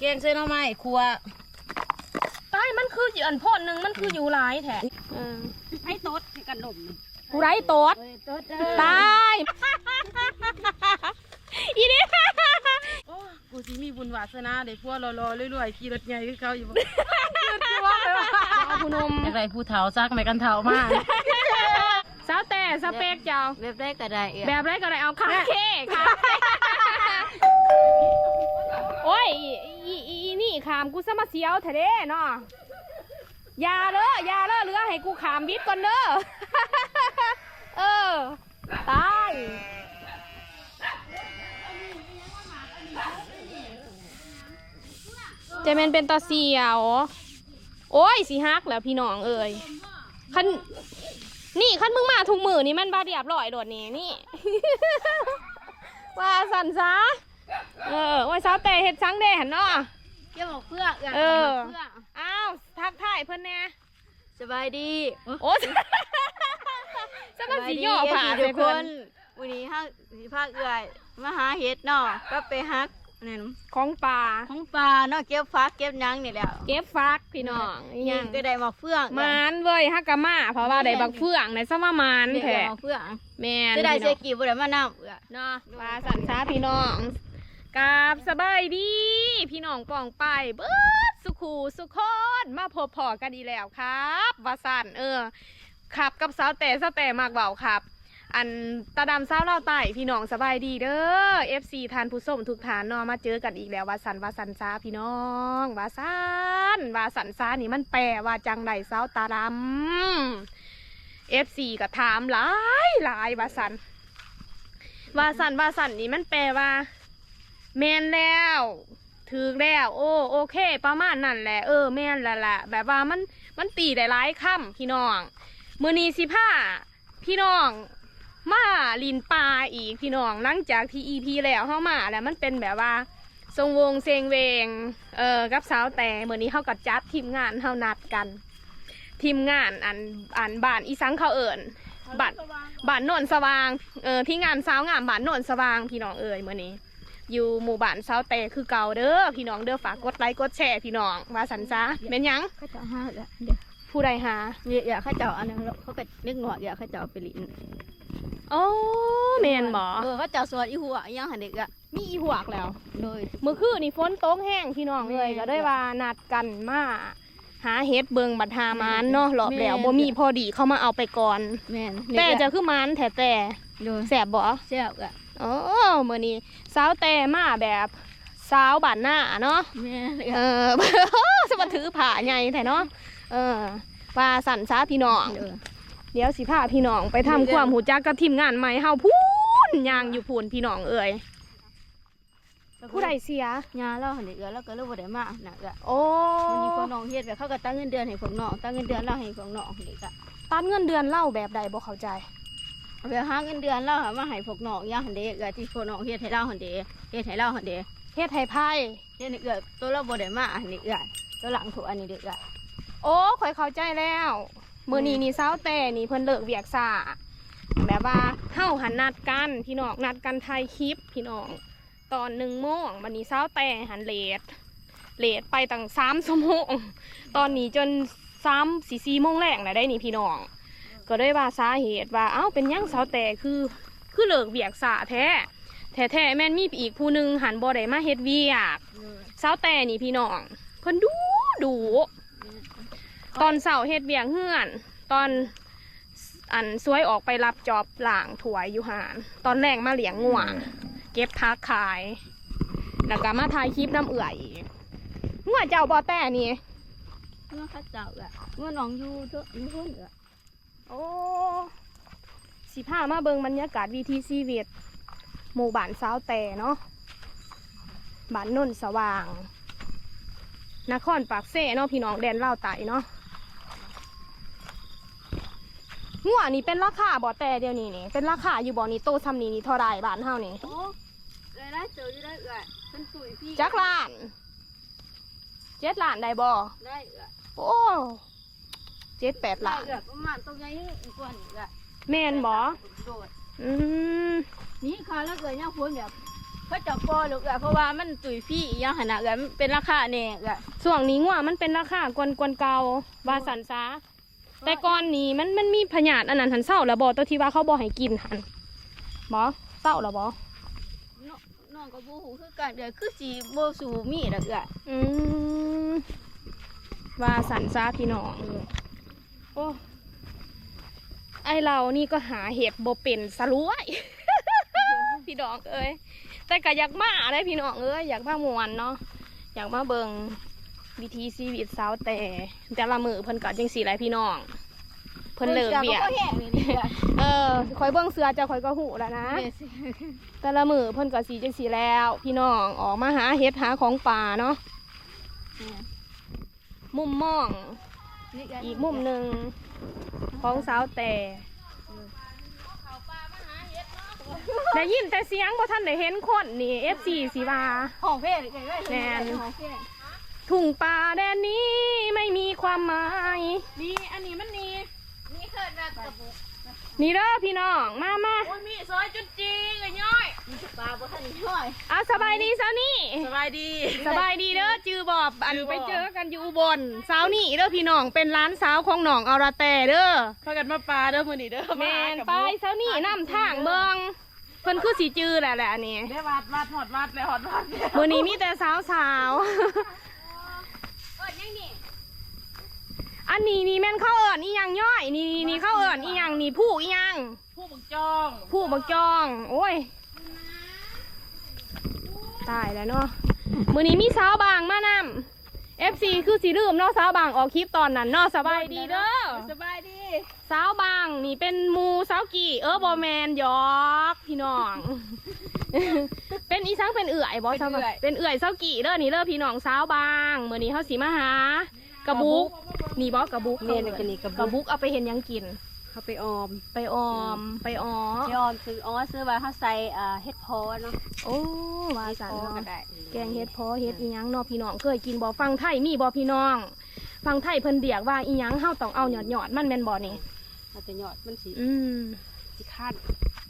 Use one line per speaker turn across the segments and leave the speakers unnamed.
แกงเส้นหน่อไม้ครัว
ตายมันคืออยู่อันพ่นหนึ่งมันคืออยู่หลายแท้เออ
ให้โต๊ดให้กันดม
กูไรโตด
โต๊ดเด้
ตายอีนี่
โอ้กูสิมีบุญวาสนาได้พวกรอๆรวยๆขี่รถใหญ่คือเขาอยู่บ่
เอาคุณนม
อยากได้ผู้เฒ่าซักไม่กันเฒ่ามาก
สาวแต่สเปกเจ้า
แบบได้ก็ได้เอ้ย
แบบไรก็ได้เอาคาเค้ค่ะโอ้ยอีอีอีอีนี่ ขามกูสมาเสียวแท้เด้เนาะยาเด้อยาเด้อเหลือให้กูขามบิดก่อนเด้อเออตายเจะแมนเป็นตาเสียวโอ้ยสีฮักแล้วพี่น้องเอ้ยคันนี่คันมึงมาทุกมือนี่มันบาเรียบร้อยโดดนี่นี่ ว่าสันซะเออว่าสาวแต่เห็ดช้างแดนเนาะ
เกี่ยวกับเพื่อก
เอออ้าวทักทายเพิ่นแน่
สบายดี
โอ้สมัครสีย่อผ่า
ทุ
ใส่
กค
เพิ่น
นวันนี้ห้าสิภาคเอื่อยมาหาเห็ดเนาะก็ไปฮักนั่น
ของป่า
ของปลาเนาะเก็บฟักเก็บหยังนี่แหละ
เก็บฟักพี่น้องอีห
ยั
ยังง
ก็ได้มาเฟื่อง
มานเว้ยฮักกะมาเพราะว่าได้บักเฟืองในสมามาน
ได้
แท้
มาเฟื่อง
แม่น
จะได้
พี่
เส
น้อง
กีบ่ได้มาน้ำเอื่อย
เนาะว่าสันซาพี่น้อง กราบสบายดี พี่น้องป่องไปเบิดสุขูสุขนมาพบพอกันอีแล้วครับวาสันเออขับกับสาวแต่สาวแต่มากเบาครับ อันตาดำสาวเล่าไต่พี่น้องสบายดีเด้อ FC ทานผู้ส้มทุกฐานนาะมาเจอกันอีกแล้ววาสันวาสันซาพี่น้องวาสันวาสันซานี่มันแปลว่าจังใดสาวตาดำ FC ก็ถามหลายหลายวาสันวาสันวาสันนี่มันแปลว่า แมนแล้วถือแล้วโอ้โอเค ประมาณนั่นแหละเออแมนแล้วล่ะแบบว่ามันมันตีได้หลายคำพี่น้องมือนีสิผ้าพี่น้องมาลินปลาอีกพี่น้องหลังจากที่อีพีแล้วเข้ามาแล้วมันเป็นแบบว่าทรงวงเซงเวงเออกับสาวแต่มือนี้เขากับจัดทีมงานเขานัดกัน ทีมงานอันอันบ้านอีสังเขาเอิญบ้านบ้านโนนสว่างเออที่งานสาวงามบ้านโนนสว่างพี่น้องเอ่ยมื่อนี้ อยู่หมู่บ้านสาวแต่คือเก่าเด้อพี่น้องเด้อฝากกดไลค์กดแชร์พี่น้องว่าสันซะเป็นหยัง
เขาเจ้าห้าเอื่อยเดี๋ยว
ผู้ใดหา
เนี่ยอยากเขาเจ้าอันนั้นเขาก็นึกหนวดอยากเขาเจ้าไปลิน
โอ้แมนบอ
เออเขาเจ้าสวดอีหัวอีหยังหันเด็กอะ
มีอีหวกแล้ว
โดย
เมื่อคืนนี่ฝนตกแห้งพี่น้องเลย
แม่น
ก็ได้ว่านัดกันมาหาเฮ็ดเบิงบัดหามานเนาะรอบแล้ว
แม่น
บ่มีพอดีเข้ามาเอาไปก่อน
แม่น
แต่จะคือมันแท้แต่
โดย
แสบบ่
แซ่บอะ
โอ้มื่อนี้สาวแต่มาแบบสาวบ้านหน้าเนาะ
แม่น
เออสมาถือผ่าใหญ่แท้เนาะเออว่าสั่นซาพี่น้อง
โดย
เดี๋ยวสิพาพี่น้องไปทำความหูจักกับทีมงานใหม่เฮาพูนยางอยู่พูนพี่น้องเอ่ยผู้ใดเสีย
ยาเล่าหันเด็กอะแล้วก็เลยบ่ได้มาหนักอะ
โอ้
วันนี้พวกน้องเฮ็ดแบบเขาก็ตั้งเงินเดือนให้พวกน้องตั้งเงินเดือนเราให้พวกน้องเด็กอะ
ตัดเงินเดือนเล่าแบบใดบ่เข้าใจ
เอาไปหาเงินเดือนเราหามาให้พวกน้องย่าหันเด็กอะที่พวกน้องเฮ็ดให้เราหันเด็กเฮ็ดให้เราหันเด็ก
เฮ็ดให้ไพ่
เฮ็ดให้เอื้อตัวเราบ่ได้มาหันเด็กอะตัวหลังถูกอันนี้เด็กอะ
โอ้ข่อยเข้าใจแล้วมื้อนี้นี่สาวแต่นี่เพิ่นเลิกเวียกซ่าแบบว่าเฮาหันนัดกันพี่น้องนัดกันถ่ายคลิปพี่น้องตอนหนึ่งโมงวันนี้เช้าแต่หันเลทเลทไปตั้งสามชั่วโมงตอนนี้จนสามสี่สี่โมงแรกแล้วได้นี่พี่น้อง ก็ได้ว่าสาเหตุว่าเอ้าเป็นหยังเช้าแต่คือคือเลิกเบียกสาแท้แท้แท้ๆแม่นมีอีกผู้หนึ่งหันบ่ได้มาเฮ็ดเวียกเช้าแต่นี่พี่น้องเพิ่นดูดูตอนเสาร์เฮ็ดเวียกเฮือน ตอนอันสวยออกไปรับจอบหล่างถวยอยู่หานตอนแรกมาเลี้ยงง่วงเก็บพักขาย แล้วก็มาถ่ายคลิปน้ำเอื่อยอีกเมื่อเจ้าบอแต่นี่
เมื่อเขาเจ้าอะเมื่อน้องอยู่เถอะอยู่เพิ่นอะ
โอ้สิพามาเบิงบรรยากาศวีทีซีเวตหมู่บ้านสาวแต่เนาะบ้านนนสว่าง นครปากเซ่เนาะพี่น้องแดนเล่าวไต่เนาะงัวนี่เป็นราคาบ่แต่เดียวนี้นี่เป็นราคาอยู่บ่นี่โตซำนี้นี่เท่าไรบ้านเฮานี่
โอ้เอ้ยได้เจออยู่ได้เอ้ยเพิ่นตุ๋ยพี่
จักล้านเจ็ดล้านได้บ่
ได้เอ้ย
โอ้ เจ็ดแปด
ได้
ล้าน
เอ้ยประมาณตรงใหญ่อีกกว่านี้เอ้ย
แม่นบ่
โดด
อืม
นี่ค่ะแล้วเอ้ยย่างพ้นแบบเขาเจะปอลูกเอ้ยเพราะว่ามันตุยฟี่อีหยังหั่นน่ะเอ้ยมันเป็นราคาแน่เอ้ย
ช่วงนี้งัวมันเป็นราคากวนกวนเก่าว่าสันซาแต่ก่อนนี้มันมันมีพยาธิอันนั้นหันเศร้าแล้วบอตัวที่ว่าเขาบอให้กินหันบอเศร้าแล้วบอ
น้องน้องก็บ่ฮู้คือกันเอ้ยคือสิบ่สู่มีดอกเอ้ย
อืมว่าสันซาพี่น้องโอ้ไอเรานี่ก็หาเห็บโบเป็นสลวย พี่น้องเอ้ยแต่ก็อยากมาได้พี่น้องเอ้ยอยากมามวนเนาะอยากมาเบิงวิธีชีวิตสาวแต่ แต่ละมือเพิ่นก็จังสีไรพี่น้องเพิ่นเลิกเบียด
พิ่นก็บ่แห้งนี่นี่เอ้ย
เออคอยเบิ่งเสือจะคอยก็หูแล้วนะ
แม่สิ
แต่ละมือเพิ่นก็สีจังสีแล้ว พี่น้องออกมาหาเห็ดหาของป่าเนาะมุมมอง
นี่เย
อีกมุมหนึ่งของสาวแต่ได้ยินแต่เสียงบ่ท่านได้เห็นคนนี่ F4 สีว่า
ห้องเพศเอ้ยเอ้ย
แม่น
ห้องเพศ
ทุ่งป่าแดนนี้ไม่มีความหมาย
นี่อันนี้มันนี่
นี่เคิดว่ากระปุก
นี่เด้อพี่น้องมามา
โอ้ยมีซอยจุดจีกะย่อย
ปลาบ่ทันย่อย
เอาสบายดีสาวนี่
สบายดี
สบายดีเด้อจื อบอบอัน
จือบ่
ไปเจอกันอยู่อุบลสาวนี่เด้อพี่น้องเป็นร้านสาวของหนองเอาราแต่เด้อ
พากันมาปลาเด้อมื้อนี้เด้อ
แมน
กับ
ไปสาวนี่นํทางเบิงเพิ่นคือสีจือแหละแหละอันนี่
ได้วัดวัดหอดวัดแล้วหอดวัดแล้ว
มื้อนี้มีแต่สาวสาวๆ
เอ้ยยังนี่
อันนี้นี่แม่นเข้าเอิญอีหยังย่อยนี่นี่เข้าเอิญอีหยังนี่ผู้อีหยัง
ผู้บักจอง
ผู้บักจอง โอ้ยตายแล้วเนาะ มื้อนี้มีสาวบางมานำ FC คือสีลืมเนาะสาวบางออกคลิปตอนนั้นเนาะสบายดีเด้อ
สบายดี
สาวบางนี่เป็นหมูสาวกี่เออบอแมนหยอกพี่น้อง เป็นอีสังเป็นเอื่อยบอสาวบางเป็นเอื่อยสาวกี่เด้อนี่เด้อพี่น้องสาวบางมื้อนี้เฮาสิมาหากระบุกนี่บอกระบุก
เมนกันนี่กระ
กระ
บุ
บุ
ก
กเอาไปเห็นหยังกิน
เขาไปออม
ไปออม ไปอ๋อ
ไปออมซื้ออ๋อซื้อไว้เขาใส่อ่าเฮ็ดพอเนาะ
โอ้วาสัน
พอก็
เนาะ
ได้
แกงเฮ็ดพอเฮ็ดอีหยังเนาะพี่น้องเคยกินบ่ฟังไทยมีบ่พี่น้อง ฟังไทยเพิ่นเรียกว่าอีหยังเฮาต้องเอาหยอดหยอดๆมันแม่นบ่นี่
เอาแต่ยอดมันสิ
อืม
สิคัน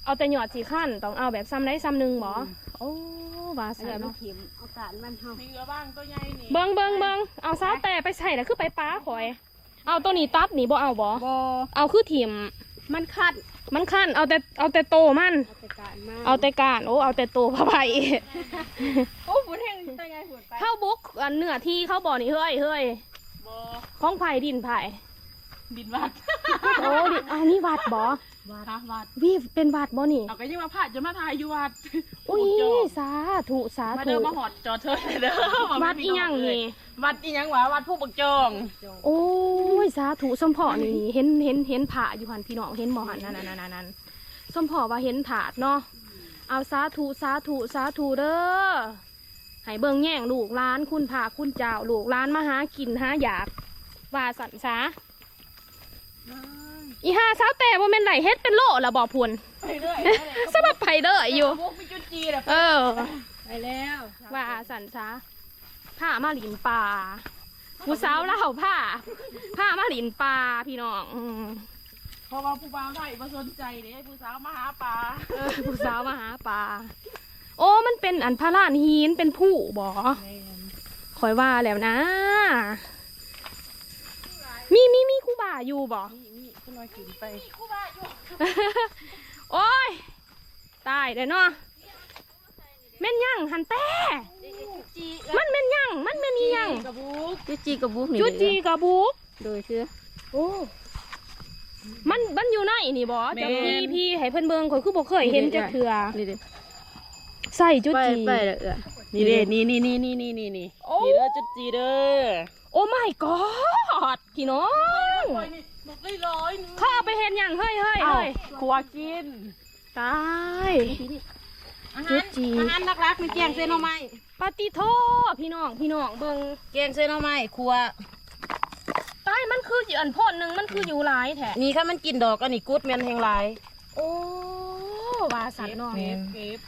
เอาแต่หยอดสีขั้นต้องเอาแบบซ้ำได้ซ้ำหนึ่งบ่โอ้วา
อัน
สัน
นี้มัน
เนาะ
เข็มเอากาดมันเฮา
มีเรือบ้างตัวใหญ่นี่
เบิงเบิงเบิงเอาซาแต่ไปใส่แล้วคือไปป้าข่อย เอาตัวนี้ตัดนี่บ่เอาบ่
บ่
เอาคือถิ่ม
มันคัน
มันขั้นเอาแต่เอาแต่โตมัน
เอาแต่กาดมา
เอาแต่การโอ้เอาแต่โตพะไพ
โอ้ฝุ่นแห้งตั้งไงฝุ่นไป
เข้าบุกอันเนื้อที่เขาบ่อนี่เฮ้ยเฮ้ย
บ่
ของไผ่ดินไผ่
บินวัด
โอ้ดิอันนี้วัดบ่
วัดวัด
วีเป็นวัดบ่นี่
เอาก็ยังมาพาจะมาทายอยู่วัด
อุ้ย
ผู้บักจอง
สาธุสา
มา
ธุ
เด้อมาหอดจอเธอเด้อมา
วัดอีหยังนี่
วัดอีหยังวะวัดผู้บักจอง
โอ้ ยสาธุสมพอนี่เห็นเห็นเห็นผาอยู่หันพี่น้องเห็นบ่หันนั่นนั่นนั่นนั่นสมพอว่าเห็นถาดเนาะเอาสาธุสาธุสาธุเด้อให้เบิ่งแย่งลูกร้านคุณผาคุณเจ้าลูกร้านมาหากินหาอยากว่าสันซาอีห้าสาวแต่ว่าแม่นไหลเฮ็ดเป็นโลละบ่พุน
ไปเรื่อย
สบับไผเด้ออยู่
พวกมีจุดจีแหละ
เออ
ไปแล้ว
ว่าสันซาผ้ามาหลินปลา ผู้สาวเล่าผ้าผ้ามาหลินปลาพี่น้องอืม
เพราะว่าผู้บ่าวไทยมาสนใจเด้ผู้สาวมาหาปลา
เออผู้สาวมาหาปลาโอ้มันเป็นอันพาราหินเป็นผู้บอคอยว่าแล้วนะ มีมีมีครูบาอยู่บ่
นี่นี่คุณลอยขึ้นไป
โอ้ย ตายเลยเนาะ แม่นยังหันแต่
จี
มันแม่นยังมันแม่นอีหยัง
กระบุก
จุจีกับบุกนี่
จุจีกระบุก
โดยคือ
โอ้มันมันอยู่ในนี่บ่จะพี่พี่ให้เพิ่นเบิ่งข่อยคือบ่เคยเห็นจักเทื่อ
นี่เด้
ใส่จุ
ไป
จี
ไปเลยเออ
นี่เด้นี่นี่นี่นี่นี่นี่นี่
โอ้
นี่เด้อจุดจีเด้อ
โอ้ my god พี่น้อง
โอ้ยนี่ลูกได้ร้อยหนึง
เขาเอาไปเห็นอย่างเฮ้ยเฮ้ย
เอ้า
เฮ้ย
ครัวกิน
ตาย
อา
จุ
หาร
ดจี
อาหารหลักๆมีแกงเส้นหน่อไม้
ปฏิโทพี่น้องพี่น้องเบิง
แกงเส้นหน่อไม้ครัว
ตายมันคืออยู่อันพ่นหนึ่งมันคืออยู่หลายแท้
นี่ค่ะมันกินดอกอันนี้กุดแมนแหงหลาย
โอ้วาสันเนาะ
เก็บเก็บ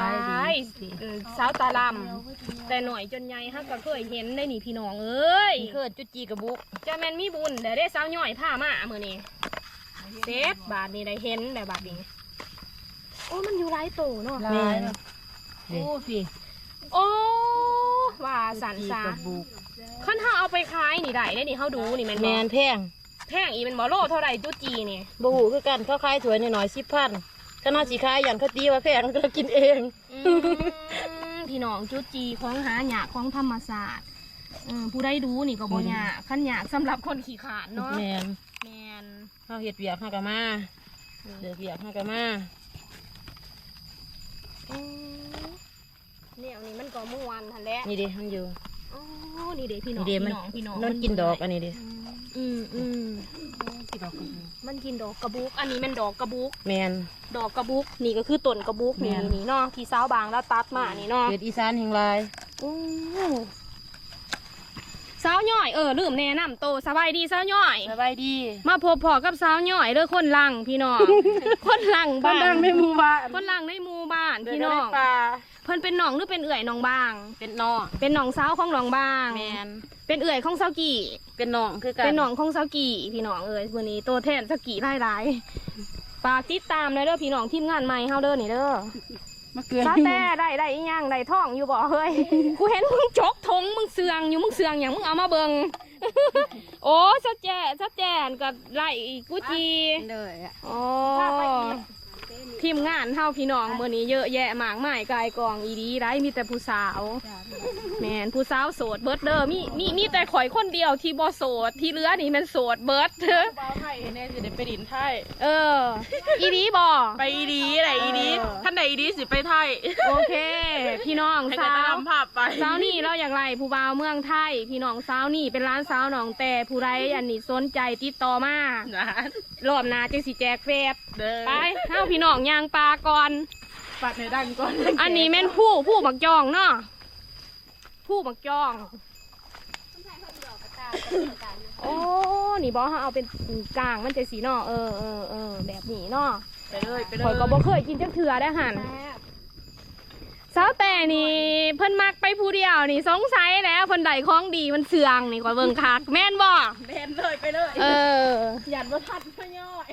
ตายเออสาวตาลำแต่หน่อยจนใหญ่ฮักก็เคยเห็นได้นี่พี่น้องเอ้ย
นี่คือจุดจีกระบุก
เจะแมนมีบุญเดี๋ยวได้สาวย่อยผ้ามามือนี้เซฟบาทนี้ได้เห็นได้บาทนี้โอ้มันอยู่หลายโตเนาะ
หลายโอ้พี่
โอ้ว่าสัน
จี
ซา
กับบุก
ขั้นถ้าเอาไปขายนี่ได้ได้นี่เขาดูนี่แมัน
แม
บ่
นแพง
แพงอีแมันบ่โลเท่าไหร่จุจีนี่
บูหูคือกันเขาขายถวยหน่อยๆสิบพันถ้าน่าสีขายอย่างเขาตีว่าแพงก็กินเอง
อืมพี่น้องจุจีของหาหยากของธรรมศาสตร์อืมผู้ใดดูนี่ก็บ่ยากขั้นยากสำหรับคนขี้ขลาดเนาะ
แมน
แมน
เขาเห็ดเบียกห้ากะมาเดือดเบียกห้ากะมา
อืม เนี่ยนี่มันก็ม่วนทันแหละ
นี่เดิมันอยู่
อ๋อนี่เด็พี่น้อง
นี่เดิ
พี่
มัน
น้องพี่น้อง
นอนกินดอกอันนี้เดิ
อืมอืมมันกินดอกกระบุก อันนี้มันดอกกระบุก
แมน
ดอกกระบุก นี่ก็คือต้นกระบุกนี่
แม่น
นี่เนาะที่สาวบางแล้วตัดมานี่เนาะ
เห็ดอีสานแห่งลาย
อืม สาวย่อยเออลืมแนะนำโตวสบายดีสาวย่อย
สบายดี
มาพบพอกับสาวย่อยเด้อคนลังพี่น้อง คนลังบ้าน
บ้าน
คนลังในหมู่บ้าน
เดิน
พี่
ได้
น้อง
ปลา
เพิ่นเป็นน้องหรือเป็นเอื่อยน้องบาง
เป็นน้อง
เป็นน้องสาวของน้องบาง
แมน
เป็นเอื่อยของสาวกี่
เป็นน้องคือกัน
เป็นน้องของสาวกี่พี่น้องเอ้ยวันนี้โตแทนสาวกี่ไล่ไล่ฝากติดตามเลยเด้อพี่น้องทีมงานใหม่เฮาเด้อนี่เด้อ
มะเกลือ
ซาแต่ได้ได้อีหยังได้ท่องอยู่บ่เฮ้ยกูเห็นมึงจกทงมึงเสืองอยู่มึงเสืองอย่างมึงเอามาเบิงโอ้สะแจสะแจนกับไล่กูจี
เลยอะ
อ๋อ ทีมงานเฮาพี่น้องมื้อนี้เยอะแยะมากมายกายกองอีดีไรมีแต่ผู้สาวแมนผู้สาวโสดเบิร์ดเด้อมีมีมีแต่ข่อยคนเดียวที่บ่โสดที่เหลือนี่มันโสดเบิร์ดเด้อ
บ้าไทยแน่สิได้ไปดินไทย
เออ อีดีบ่
ไปอีดีไหนอีดี
เออ
ท่านไหนอีดีสิไปไทย
โอเค พี่น้อง
ให้
สา
กัน
ว
นำภาพไป
สาวนี่เราอย่างไรผู้บ่าวเมืองไทย พี่น้องสาวนี่เป็นร้านสาวหนองแต่ผู้ใดอันนี้สนใจติดต่อมา
นะ
รอบหน้าจังสิแจกเฟส
เด้อ
ไปเฮาพี่น้องยางปลาก่อน
ปัดในดังก่อน
อันนี้แม่นผู้ผู้บักจองเนาะผู้บักจอง โอ้ นี่บอฮะเอาเป็นกลางมันจะสีเนาะเออเออเออแบบนี้เนาะ
ไปเลยไปเล
ข่อย
ย
ก็บ่เคยกินจักเถื่อได้อหัน สาวแต่นี่เพิ่นมักไปผู้เดียวนี่สงสัยแล้วเพิ่นได้ของดีมันเสืองนี่กว่าเบิ่งคักแม่นบ่
เบนเลยไปเลย
เออ
หยัดบ่ทันพะย่อย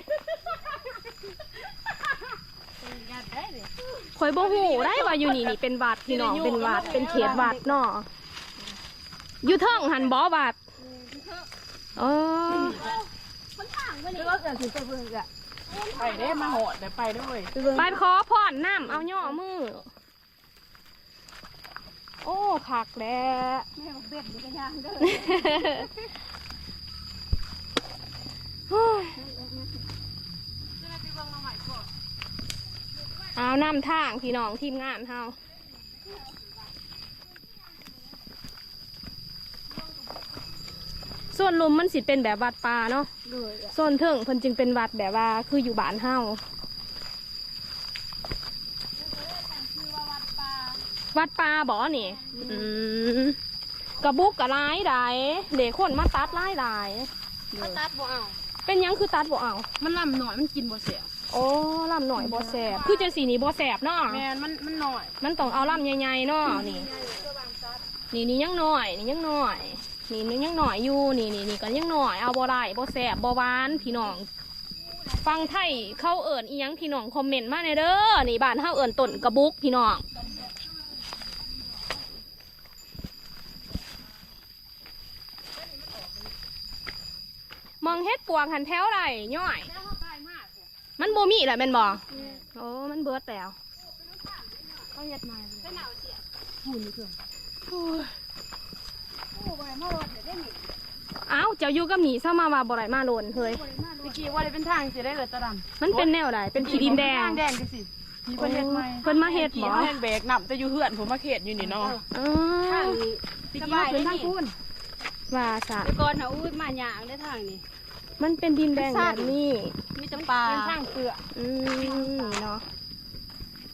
ข่อยบ่ฮู้ได้ว่าอยู่นี่นี่เป็นวัดพี่น้องเป็นวัดเป็นเขตวัดเนาะอยู่เทิงหันบ่วัดเออ
แล้วก็เกิดถึงไปเบิ่งอะ
ไปได้มาโหดเดี๋ยวไปด้วย
ไปเบิ่ง
ไปขอพรน้ำเอาย่อมือ โอ้คักแล้ว
แม่บอกเบ็ดนี่ก็ย่างเด้อ
เอานำทางพี่น้องทีมงานเฮาส่วนลุมมันสิเป็นแบบวัดป่าเนาะส่วนเทิงเพิ่นจึงเป็นวัดแบบว่าคืออยู่บ้านเฮา วัดป่าบ่นี่ อืมกระบุกกระไล่ได้เด็กคนมาตัดไล่ได้
มาตัดบ่เอา
เป็นหยังคือตัดบ่เอา
มันลำหน่อยมันกินบ่เสีย
โอ้ลำหน่อยบ่แสบคือจะสีนี้บ่แสบเนาะ
แมนมันมันหน่อย
มันต้องเอาลำใหญ่ๆเนาะนี่ นี่นี่ยังหน่อย นี่ยังหน่อย นี่นี่ยังหน่อยอยู่ นี่นี่นี่ก็ยังหน่อย เอาบ่ได้บ่แสบบ่หวานพี่น้อง ฟังไทยเข้าเอิญอีหยังพี่น้องคอมเมนต์มาในอยเด้อ นี่บ้านเฮาเอิญต้นกระบุกพี่น้อง องเฮ็ดปวงหันแถวไรย่อย มันบ่มีแหละแม่นบ่โอ้มันเบิดแล้ว
เขาเฮ็ดมา
อ้าวเจ้าอยู่กับหนีเศร้ามาว่าบ่ไรมาโลนเฮ้ย
เมื่อกี้ว่าได้เป็นทางสิได้เลยตะดำ
มันเป็นแนวใดเป็นขีดินแดง
ทางแดงจังสิมีเพิ่นเฮ็ดใหม่
เพิ่นมาเฮ็ดบ่
เพิ่นแบกนับแต่อยู่เฮือนผมมาเขตอยู่นี่เนาะ
เอ
ทาง
อ
นี้
ตะ
ส
กี้
บา
ว่ายเป็นทาง
นี่
พูน
ว่าซะ
แต่ก่อนน่ะอุ้ยมาย่างได้ทางนี้
มันเป็นดินแดงแบบนี้
มีแต่ปลา
เป็นทางเกลือ
อืมเนาะ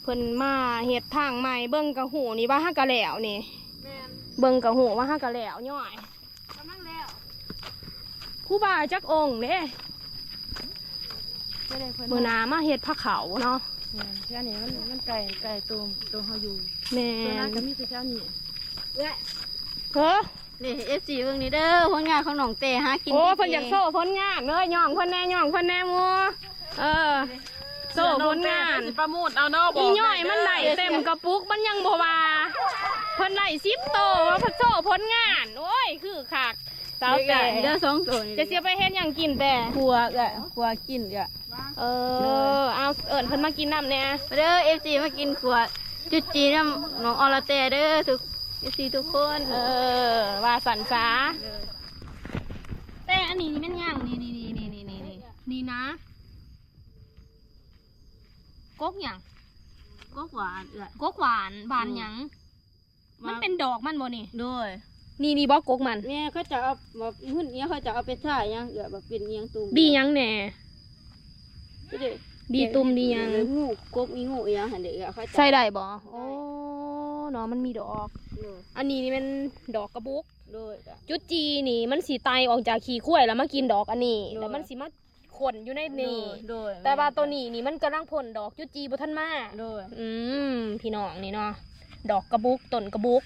เพิ่นมาเฮ็ดทางใหม่เบิ่งกะหูนี่ว่าฮักกะแล้วนี่
แม่น
เบิ่งกะหูว่าฮักกะแล้วย่อย
กำลังแล้ว
ครูบาจักองค์เด้
ไม่ได้เพิ่น
มื้อหน้ามาเฮ็ดพระเขาเนาะ
แค่นี้มันมันไก่ไก่ตัวตัวเฮาอยู่
แม่
ตัวนั้น
น
ก็มีแต่แค่นี้
เอ้ ย
เฮ้อ
นี่ FC เบิ่งนี่เด้อผลงานของน้องเต้หากิน
โอ้
งๆ
เพิ่นอยากโซ่ผลงานเด้อย่องเพิ่นแน่ย่องเพิ่นแน่หมูเออ โซ่ผลงาน
สิประมูลเอาเนาะบอก
อีย่อยมันได้เต็มกระปุกมันยังบ่ว่าเพิ่นได้สิบโตว่าเพิ่นโซ่ผลงาน โอ้ยคือคักสาวแต่
เด้อสองตัวนี่
จะเสียไปเฮ็ดหยังกินแต่
ครัวกะครัวกินกะ
เออเอาเอิ้นเพิ่นมากินน้ำแหน่
มาเด้อ FC มากินครัวจุดจีน้ำน้องออลาเต้เด้อทุก FC ทุกคน
เออ ว่าสันซาแต่อันนี้นี่แม่นย่างนี่นี่นี่นี่นี่นี่นี่นะกกหยัง
ก็หวานเอื้อก
กหวานหวานหยังมันเป็นดอกมันบ่นี่
ด้วย
นี่นี่บ่กกมัน
แม่เขาจะเอาแบบหุ่นเนี้ยเขาจะเอาไปท่ายังเอื้อแบบเป็นเอียงตุ่ม
ดีหยังแหน่
ดี
ตุ่มดีหยัง
งูกบมีงูยังหันเด้อเอื้อเขา
ใส่ได้บ่โอ้ เนาะมันมีดอก
ด้วย
อันนี้นี่เป็นดอกกระบุก
ด้วยกะ
จุดจีนี่มันสีไตออกจากขี้ข้วยแล้วมากินดอกอันนี้
โดย
แล้วมันสิมาขนอยู่ในนี่
ด้วย
แต่ว่าตัวนี้นี่มันกำลังผลดอกจุดจีบ่ทันมา
ด้วย
อืมพี่น้องนี่เนาะดอกกระบุกต้นกระบุก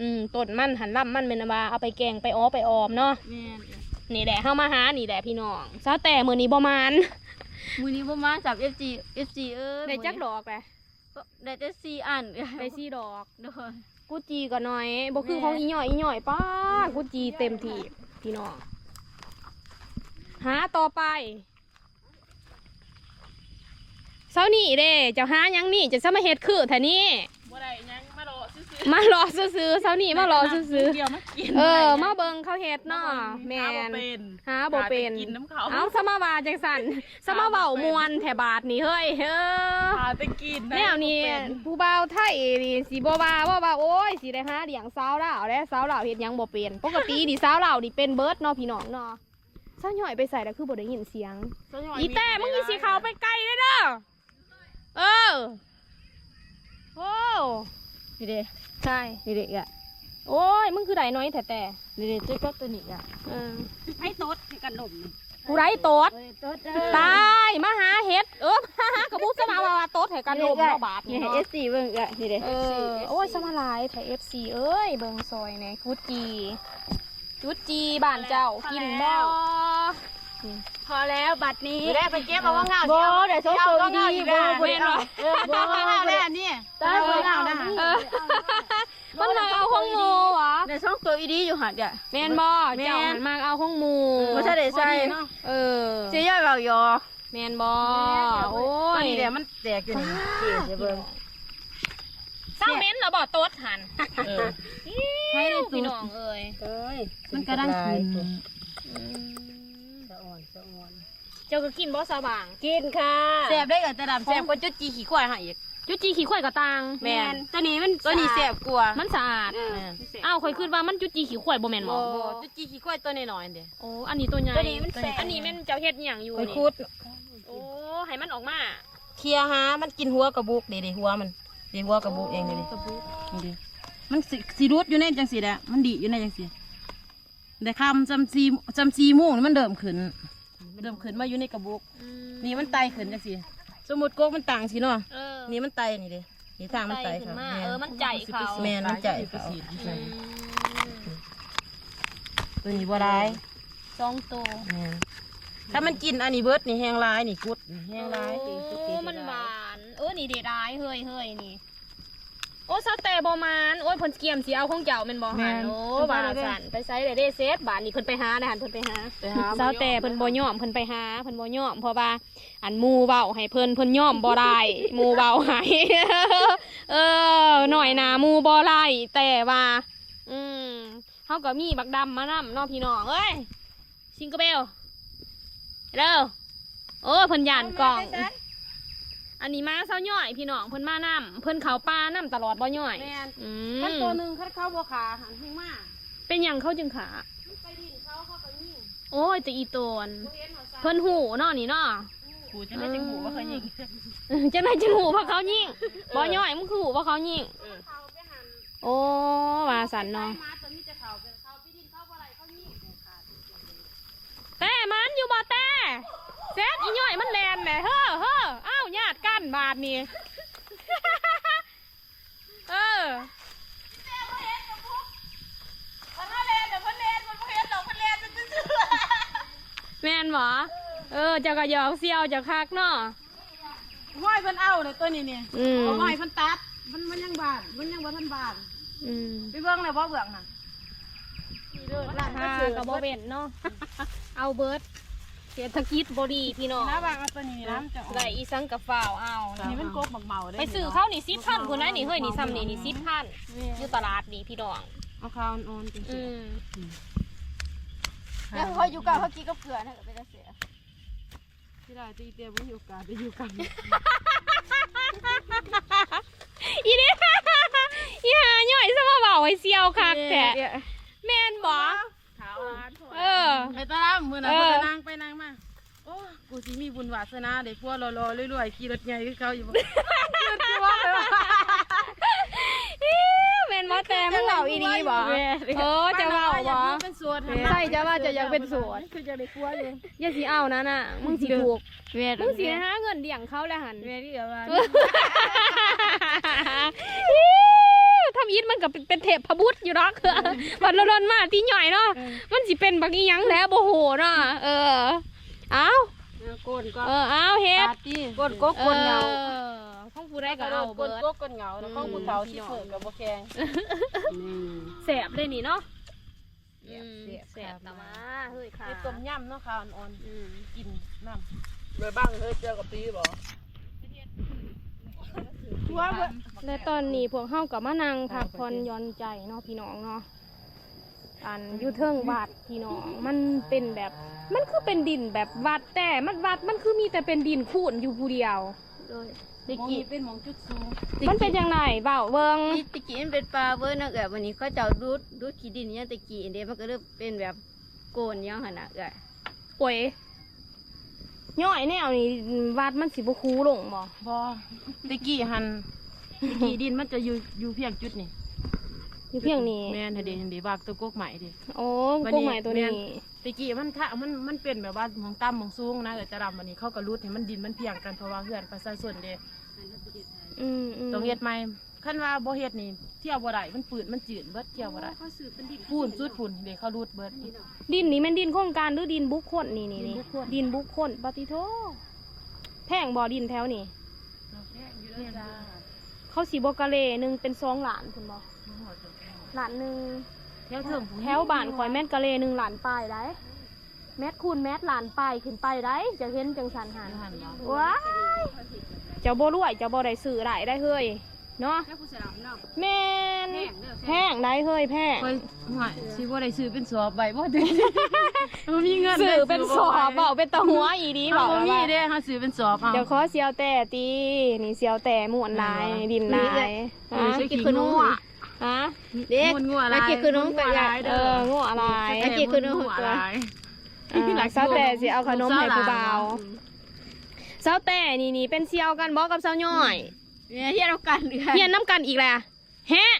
อืมต้นมันหันลำมันเป็นว่าเอาไปแกงไปอ้อไปออมเนาะ
แม่นเอื้อ
นี่แหละเฮามาหานี่แหละพี่น้องซาแต่มื้อนี้บ่มาน
มือนี้บ่มาจับ FG FG เอ้ย
ได้จักดอกแหละ
ได้แต่สี่อันเอื้อ
ได้สี่ดอก
ด้วย
กูจีก็น้อยบ่คือของอีหน่อยอีหน่อยป้ากูจีเต็มที่พี่น้องหาต่อไปเช้านี่เด้เจ้าหาหยังนี่จะซะมาเฮ็ดคือแท้นี่
บ่ได้หยัง มารอซื้อ
มารอซื้อๆเช้านี่มารอซื้อ
เดียวมากิน
ๆเออมาเบิ่งเขาเฮ็ดเนาะแม่
หาบ่
น
เป็น
หาบ่เป็น
หาแต่กินน้ำเขา
เอาสมาว่าจังสันสมาเว้ามวนแถบาทนี่เฮ้ยเออ
หาแต่กิน
แนวนี้ผู้บ่าวไทยนี่สิบ่ว่าบ่ว่าโอ้ยสิได้หาเลี้ยงสาวลาวแล้วสาวลาวเฮ็ดหยังบ่เป็นปกตินี่สาวลาวนี่เป็นเบิดเนาะพี่น้องเนาะสาวหน่อยไปใส่แล้วคือบ่ได้ยินเสียงอีแต่มึงอีสิเข้าไปไกลเลยเด้อเออโอ้
นี่เด้
ใช่
นี่เด้อะ
โอ้ยมึงคือได้น้อยแต่แต่
นี่เด้ตัวก็ตัวนี้อะ
เออ
ให้โต๊ดให้กันลม
ผู้ไรโตด
เอ้ยโต๊ดเด้
ตายมาหาเฮ็ดเออมาหากระบุกสมาว่าโตดให้กันลมเนาะบาท
นี่
นี่
ให้
เนาะ
FC เบิ่งอะนี่เด้
เออโอ้ยสมาลายไทยเอฟซีเอ้ยเบิงซอยในกุดจีกุดจีบ้านเจ้ากินบ่
พอแล้วบัดนี้
ไม่ได้ไปเก็บเอาว่าเงา
บ่ได้สองตัวดีบ่บ่ได้เอาเออบ่
เอา
บ่
เงาได้
ได้
อันนี้
ตายบ่เอานะ
เออมันมาเอาของหมูหวะ
ได้สองตัวอีดีอยู่หั่นอะ
แมนบ่
แม่น
เจ้าหันมาเอาของหมู
บ่ทันได้ใส่
เนาะ
เออ
สิย่อยเว้ายอ
แมนบ่โอ้
ตัวยนี้เดี๋ยวมันแตกอยู่นี่
สิเบิ่ง
เศร้าเม้นเหรอบ่โต๊ดหัน
เออ
ให้ได้พี่น้องเอ้ย
เอ้ย
มันก็ดังขึ้น
อืม
สะอ่อนสะอ่อน
เจ้าก็กินบ่สาบาง
กินค่ะ
แซ่บได้กับแต่ดำแซ่บกว่าจุดจีขี้ควายหาอีก
จุจีขี้ข่อยกระตัง
แม่น
ตัวนี้มัน
ตัวนี้แซ่บกว่า
มันสะอาด
เออ
อ้าวข่อยคิดว่ามันจุจีขี้ข่อยบ่แม่นบ่
บ่จุดจีขี้ควายตัวน้อยๆเด้
โอ้อันนี้ตัวใหญ่
ตัวนี้มันแสบ
อันนี้แม่นเจ้าเฮ็ดอหย่างอยู่
ไป
นี่
คุด
โอ้ให้มันออกมา
เคลียร์หามันกินหัวกระบุกเด้ๆหัวมันเด้หัวกระบุกเองเด้ๆ
กระบุก
นี่ดิมันสิสีรุดอยู่ในจังสีแหละมันดีอยู่ในจังสีแต่คำจำซีจำซีโม่งนี่มันเดิมขึ้น เดิมขึ้นมาอยู่ในกระบุกนี่มันไตขึ้นจังสีสมมติโกกมันต่างสิเนาะ
เออ
นี่มันไตนี่เด้นี่ทางมันไต
ขึ้น
เขา
มา
แม่
เออมันใจเขา
แม่นมันใจเขา
อืม
ตัวนี้บ่ร้าย
สองตัว
แม่นถ้ามันกินอันนี้เบิดนี่แห้งร้ายนี่กุดนี่แห้งร้ายตีสุดตี
โอ้มันหวานเออนี่เด็ดร้ายเฮ้ยเฮ้ยนี่โอ้ซาแต่บอมานโอ้ยเพิ่นเกียมสีเอาของเจ้าแม่นบ่หันโอ้บาสันไปไซเลยเด้เซฟบาทนี่เพิ่นไปหาได้หันเพิ่นไปหา
ไปหา
ซาแต่เพิ่นบ่ยอมเพิ่นไปหาเพิ่นบ่ยอมเพราะว่าอันหมู่เว้าให้เพิ่นเพิ่นยอมบ่ได้หมู่เว้าให้เออหน่อยหนาหมู่บ่ได้แต่ว่าอืมเฮาก็มีบักดำมานำเนาะพี่น้องเอ้ยซิงเกิลเบลเด้อโอ้ยเพิ่นย่านกล่อง อันนี้มาเศร้าย่อยพี่น้องเพิ่นมานํเพิ่นเขาป่านํตลอดบ่ย่อย
แม่น
อื
มัน
ม
ตัวหนึ่งคัดเข้าบัวขาหันทิ้งมา
เป็นหยังเขาจึงขา
ไปดินเขาเขาก็ยิ่ง
โอ้ยแต่อีโตนเพิ่นหูเนาะนี่เนาะ
กูจะได้จังหูว่าเขายิง
จังไดจึงหูเพราะเขายิงบ่ย่อยมึงคือหูเพราะเขายิง
เขาไปหัน
โอ้ว่าสันเนาะ
มาตัวนี้จะเขาเป็นเขาไปดินเขาบ่ไรเขายิ่ง
แต่มันอยู่บ่แต่ เซตอีย่อยมันแลนแหละเฮ้อเฮ้ออ้าวญาติกันบาดนี่ เออแม่นหมอเออเจ้าก็หยอกเซียวเจ้าคักเนาะ
ห้อยเพิ่นเอาเลยตัวนี้นี่
อืม
เอาห้อยเพิ่นตัดมันมันยังบานมันยังบ่ทันบาน
อืม
ไปเบิ่งเลยบ่เบื้องน่ะนี่เด้อร้าน
ค่ะ
ซื้อ
กับบ่เว้นเนาะเอาเบิร์ด เศรษฐกิจบ่ดีพี่น้อง
นะบางเอาตัวนี้นี่นะมันจะออก
ได้อีสังกับฝ่าวเอา
นี่มันกบหมักเมาได้
ไปซื้อเขานี่สิบพันคุณนะนี่เฮ้ยนี่ซ้ำนี่นี่สิบพันอยู่ตลาดนี่พี่น้อง
เอาข้าวอ่อนๆจริง
อืม
ๆ
แล้วเขาอยู่กับเขากินกับเกลือนะก็เป็นจังซี่
ที่ได้ตีเตียบ่อยู่กันได้อยู่กัน
อีนี่อีหาย่อยซะมาเบาไว้เซียวคักแท้แม่นบ่
ขาวร้าน
เออ
ไอ้ตาลามมื้อน่ะ
เออ
เพิ่นก็นั่งไปนั่งมาโอ้ กูสิมีบุญวาสนาได้พัวรอๆรวยๆขี่รถใหญ่คือเขาอยู่บ่
แม่นบ่แต่มึงเบาอีนี่บ่เออจะเบา
อย
บ่
กเป็นสวน
ใช่จะว่าจะอยากเป็นโสด
คือจะได้กลัวอยู่
อย่าสิเอานะน่ะมึงสิถูก
แม่
มึงสิหาเงินเลี้ยงเขาแล้วหัน
แม่ที่เดี๋ยวว่า
ทำอิฐมันก็เป็นเป็นเทพพบุตรอยู่หรอกวันละรอนมาที่หน่อยเนาะ มันสิเป็นบักอีหยังแล้วบ่โหเนาะเออ เอา
โกนก็
เออเอาเฮ็ด
ปาดที่ก้นกกก้นเหงา
ออของผู้ใดก็เอา
ก้
เบิ
น
ด
กกก้นเหงาแล้วของผู้เฒ่าสิเปิดกับบ่แข็ง
แสบเลยนี่เนาะ
แซ่บ
แสบแต่ว่าเฮ้ยค่ะ
ไอ้ต้มยำเนาะข้าวอ่อน
อืม
ๆกินน้ำเลยบ้างเฮ้ยเจอกับปีบ่ชัวร์เบิ่
และตอนนี้พวกเฮาก็มานั่งพักผ่อนหย่อนใจเนาะพี่น้องเนาะ อันอยู่เทิงวัดพี่น้องมันเป็นแบบมันคือเป็นดินแบบวัดแต่มันวัดมันคือมีแต่เป็นดินคูนอยู่ผู้เดียว
โดย
ตะกี้เป็นหมองจุดสูง
มันเป็นยังไงเบาเบิง
ที่ตะกี้มันเป็นปลาเว้ยนะเอ้ยวันนี้เขาเจ้าดูดดูดขี้ดินเนี่ยตะกี้เดี๋ยวมันก็เริ่มเป็นแบบโกนยังหั่นน่ะเอ้ย
ป่วยย่อยแนวนี่วัดมันสิบ่คูลงบ่
บ่ตะกี้หันตะกี้ดินมันจะอยู่อยู่เพียงจุดนี่
อยู่เพียงนี้
แม่นเด้เห็นด้บากตะกกใหม่ด้
โอ้ก
นี้
งใหม่ตัวนี้
ตะกี้มันถ้ามันมันเป็นแบบว่ามองต่ำหมองสูงนะเออจะดำวันนี้เขาก็รุดให้มันดินมันเพียงกันเพราะว่าเพื่อนประชาชนเด้ต้องเฮ็ดใหม่คันว่าบ่เฮ็ดนี่เที่ยวบ่ได้มันปืดมันจืดเบิดเที่ยวบ่ได้พูนสุดพูนเด้เขารุดเบิด
ดินนี่แมันดินโครงการหรือดินบุคคนี่นี่นี่
ดินบุคค
นปฏิโทแพงบ่อดินแถวนี่เขาสีบอกกะเลหนึ่งเป็นสองหลานคุณบ่ หลานหนึ่ง
แถวเทิง
แถวบ้านคอยแม่นกะเลหนึ่งหลานปลายได้แมทคูณแมทหลานปลายขึ้นไปได้จะเห็นจังสันหัน
หันบ่
ว้ายเจ้าบ่รวยเจ้าบ่ได้ซื้อได้ได้เฮ้ยเนาะแม่นแพงได้เฮ้ยแพง
ค่อยห่วยสิบ่ได้ซื้อเป็นสอบใบบ่ได้ บ่มีเงิน
ซื้อเป็นสอบเปล่าเป็นตะหัวอีดี
เฮา
เปล่า
บ่มีเด้เฮาซื้อเป็นสอบเอา
เดี๋ยวขอเสียวแต่ตีนี่เสียวแต่หมวนลายดินลาย
เอ
ฮะ
อใช่
กินขนมอะ
ฮะ
เด็ก
งัวงัวอะไร
แล้วกินขนมกับยา
เอองัวลาย
ไอ้ที่คือน้องหัว
อะไร
อ่าเศร้าแต่สิเอาขนมให้ผู้บ่าวเศร้าแต่นี่นี่เป็นเสียวกันบอกกับเศร้าย่อย
เนี่ยเฮียเรากันเอ้ย
เฮียนน้ำกันอีกแหละแฮะ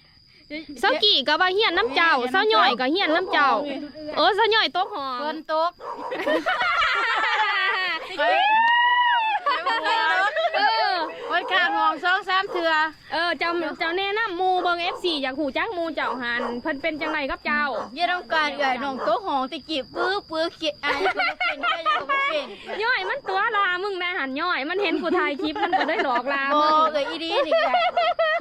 เศร้ากี่ก็ว่าเฮียนน้ำเจ้าเศร้าย่อยก็เฮียนน้ำเจ้า เออเศร้าย่อยโต๊ะหอ
เพิ่
ม
นตก
เออ
เพิ่นขาดห้อง2 3เทื่อ
เออเจ้าเจ้าแนะนำหมูเบิงเอฟซีอยากหูจักหมูเจ้าหันเพิ่นเป็นจังไรกับเจ้า
เฮียเรากันเอ้ยน้องโต๊ะหองตะกี้ปื้อปื้อเกะไอ้ก็บ่เป็นไอ้ก็บ่เป็น
ย่อยมันตัวลามึงได้หันย่อย มันเห็นผู้ถ่ายคลิปมันก็ได้หลอกลา
บ
มึ
องเอ้ยอีดีนี่ไง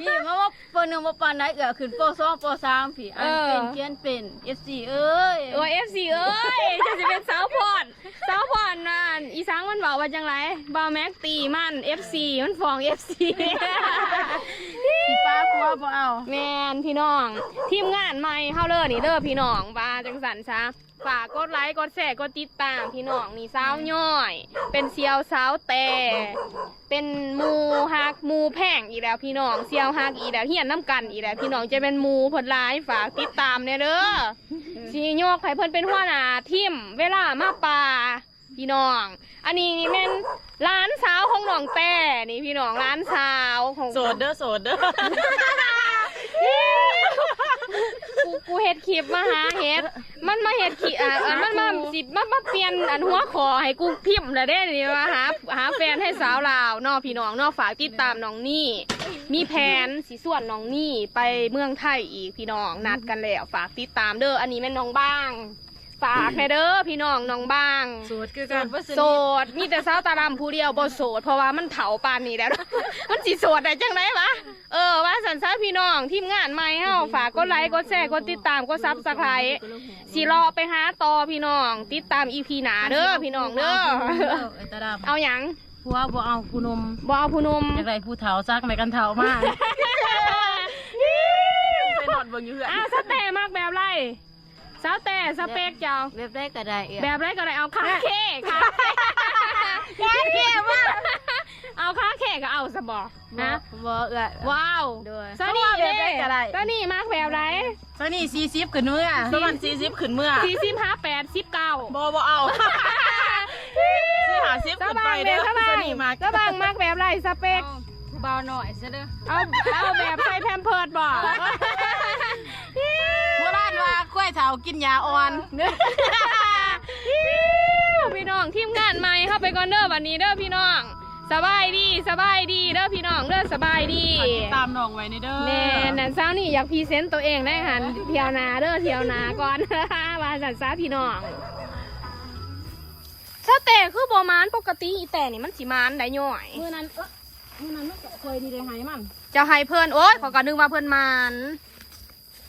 พี่มาว่าปหนึ่งมาปานไหนเอ้ยขึ้นปสองปสามพี่อันเป็นเขียนเป็น FC เอ้ย
โอ้เอฟซีเอ้ยจะจะเป็นสาวพอดสาวพอดนั่นอีสังมันบอกว่าจังไรบาวแม็กตีมันเอฟซีมันฟ้องเอฟซี
สิป้าครัวบ่เอา
แมนพี่น้อง ทีมงานใหม่เฮาเลยนี่เด้อพี่น้องบาจังสันซะฝากกดไลค์กดแชร์กดติดตามพี่น้องนี่สาวย่อย เป็นเซียวสาวแต่ เป็นหมูฮักหมูแพงอีกแล้วพี่น้องเซียวฮักอีกแล้วเฮียนน้ำกันอีกแล้วพี่น้องจะเป็นหมูผลลายฝากติดตามเนี่ยเด้อสีโยกให้เพิ่นเป็นหัวหน้าทีมเวลามาป่า พี่น้อง อันนี้นี่แม่นร้านสาวของน้องแต่นี่พี่น้องร้านสาวของ
โสดเด้อโสดเด้อ
กูกูเฮ็ดคลิปมาหาเฮ็ดมันมาเฮ็ดคลิปอะอะมันมาสิมามาเปลี่ยนอันหัวขอให้กูพิมพ์แล้วเด้นี่มาหาหาแฟนให้สาวลาวเนอพี่น้องเนอฝากติดตามน้องนี่ มีแผนสิส่วนน้องนี่ไปเมืองไทยอีกพี่น้องนัดกันแล้วฝากติดตามเด้ออันนี้แม่นน้องบ้าง ฝากให้เด้อพี่น้องน้องบาง
สูตรคือกัน
โสดมีแต่สาวตาดำผู้เดียวบ่โสดเพราะว่ามันเถาปานนี้แล้ว มันสิโสดได้จังไดวะเออว่าสันซาพี่น้องทีมงานใหม่เฮาฝากกดไลค์กดแชร์กดติดตามกดซับสไครต์สิรอไปหาต่อพี่น้อง ติดตามอีพีหนาเด้อพี่น้องเด้อ
ไอ้ตาดำ
เอาหยัง
ผัวบ่เอาผู้หนม
บ่เอาผู้หนม
อยากได้ผู้เฒ่าซักไม่กันเฒ่ามากไปนอนเบิ่งอยู่เหือน
อะสเตมากแบบไร สาวแต่สเปกเจ้า
แบบได้ก็ได้เอื้อ
แบบไรก็ได้เอาคาเค้คาเค้เค้มากเอาคาเค้ก็เอาสบอ
นะ
นะ
บ่เอื้อ
ว้าว
ด้วย
ซานี่
เอาแบบไหนก็ได้
ซานี่มากแบบไร
ซะนี่สี่สิบขึ้นเมื่อประมาณสี่สิบขึ้นเมื่อ
สี่สิบห้าแปดสิบเก้า
บ่บ่เอาสี่หาสิบ
ส
ขึ้น
บา
ไป
งเล
เด้
ย
อ
สบาง
ซะนี่มาก
สบางมากแบบไรสเปก
ผู้เบาหน่อยซะเด้อ
เอาเอาแบบใส่แพมเพิร์ดบ่
โบราณว่ากล้วย เฒ่ากินยาอ่อน
พี่น้องทีมงานใหม่เข้าไปก่อนเด้อวันนี้เด้อพี่น้องสบายดีสบายดีเด้อพี่น้องเด้อสบายดี
ติดตามน้องไว้ในเด้อ
แม่นันเช้านี่อยากพรีเซนต์ตัวเองได้หันเที่ยวนาเด้อเที่ยวนาก่อนว่าสันซาพี่น้องถ้าแต่คือบ่มานปกติอีแต่นี่มันสิมานได้ย่อย
มื้อนั้นเอ้อมื้อนั้นมันก็เคยดีได้ให้มัน
จะให้เพิ่นโอ๊ยขอยก็นึกว่าเพิ่นมาน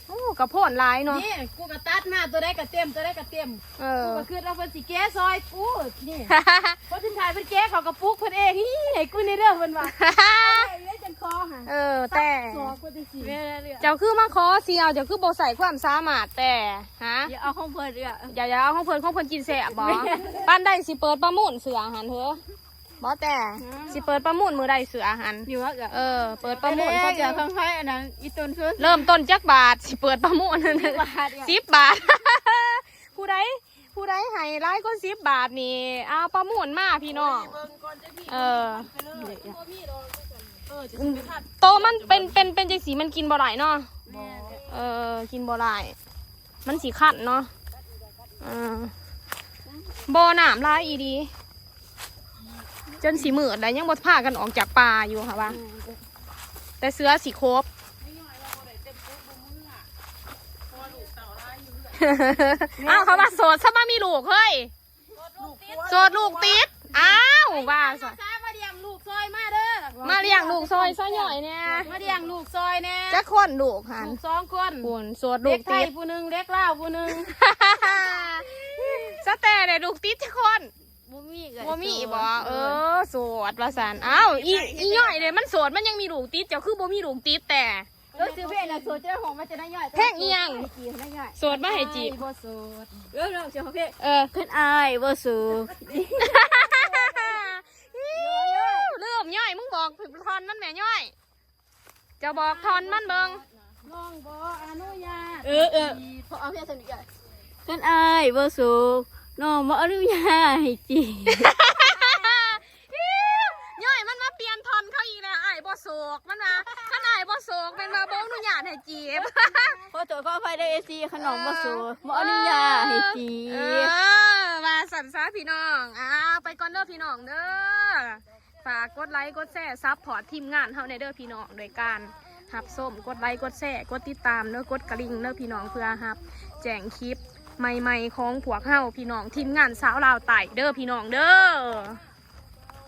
โอ้กระโพนหลายเนาะ
นี่กูก็ตัดมาตัวได้ก็เต็มตัวได้ก็เต็ม
เออ
กูก็คือเราเพิ่นสิแก้ซอยกูนี่เพราะถึงถ่ายเพิ่นแก้เขาก็ปลุกเพิ่นเองฮิให้กูในเด้อเพิ่นว่าได้จังคอหา
เออ แต่
ซอกูจังซี่
เรื่อย
เจ้าคือมาขอเสียวเจ้าคือบ่ใส่ความสามารถแต่ฮะ
ๆอย่าเอาของเพิ่นเอื้อ
อย่าอย่าเอาของเพิ่นของเพิ่นกินแสบบ่ป้านได้สิเปิดประมูลเสืออาหารเถอะ บ่แต่สิเปิดประมูลมื้อใดเสืออาหาร
อยู่ว่าเอื้อ
เออเปิดประมูล
แร
เขา
ก
จะ
เอื้อข้างไผอันนั้นอีต้นซุด
เริ่มต้นจักบาทสิเปิดประมูล
บาทเอื้อ
สิบบาท ผู้ใดผู้ใดให้ร้ายก็สิบบาทนี่เอาประมูลมาพี่น้องเออโตมันเป็นเป็นเป็นจังสีมันกินบ่ได้เนาะเออกินบ่ได้มันสีขัดเนาะเออบ่อน้ำลายอีดี จนสีมืดแล้วยังบ่พากันออกจากป่าอยู่ค่ะว่าแต่เสือสีครบอ้าวเขามาโสดซะมามีลูกเฮ้ยโสดลูกติดอ้าวว่าซะ
ซามาเลี้ยงลูกซอยมาเด้อ
มาเลี้ยงลูกซอยซะหน่อยเนี่ย
มาเลี้ยงลูกซอยแน่
จะคนลูกหัน
ลูกสองคน
บุญโสดลู
เด็
ก
กไท
ติ
ย
ด
ผู้หนึงเด็กลาวผู้หนึง
สแต่เด็ลูกติดจะคน
บ่มีก็
บ่มีบ่เออโสดว่าสันอ้าวอีอีย่อยเลยมันโสดมันยังมีลูกติดเจ้าคือบ่มีลูกติดแต่
รถซื้อเพลงน่ะโสดจะได้ของมันจะได้ย่อย
เพลงอีหยัง
ให้จีบได้ย่อย
โสดมาให้จีบ
บ่โสดเรื่องเรื่องเสียงเพลง
เออ
ขึ้นอายบ่โสด
เริ่มย่อยมึงบอกทอนมันแหม่ย่อย จะบอกทอนมันเบิง
น้องบ่อนุญาต
เออเออพอเอาเพลงสนิทกันขึ้นอายบ่โสด น้องบ่อนุญาตให้จีบ
ย่อยมันมาเปลี่ยนทอนเขาอีกแล้วไอ้ายบ่โศกมันมาขันไอ้ายบ่โศกเป็นมาบ่อนุญาตให้จีบ
ขอโทษขออภัยได้เอซีขนมบ่โสดบ่อนุญาตให้จี
เอบอมาสันซาพี่น้องอ้าวไปก่อนเด้อพี่น้องเด้อฝากกดไลค์กดแชร์ซับพอร์ตทีมงานเฮาในเด้อพี่น้องโดยการหับส้มกดไลค์กดแชร์กดติดตามเด้อกดกระลิ่งเด้อพี่น้องเพื่อหับ แจ้งคลิป ใหม่ๆของพวกเฮาพี่น้องทีมงานสาวลาวไต่เด้อพี่น้องเด้อ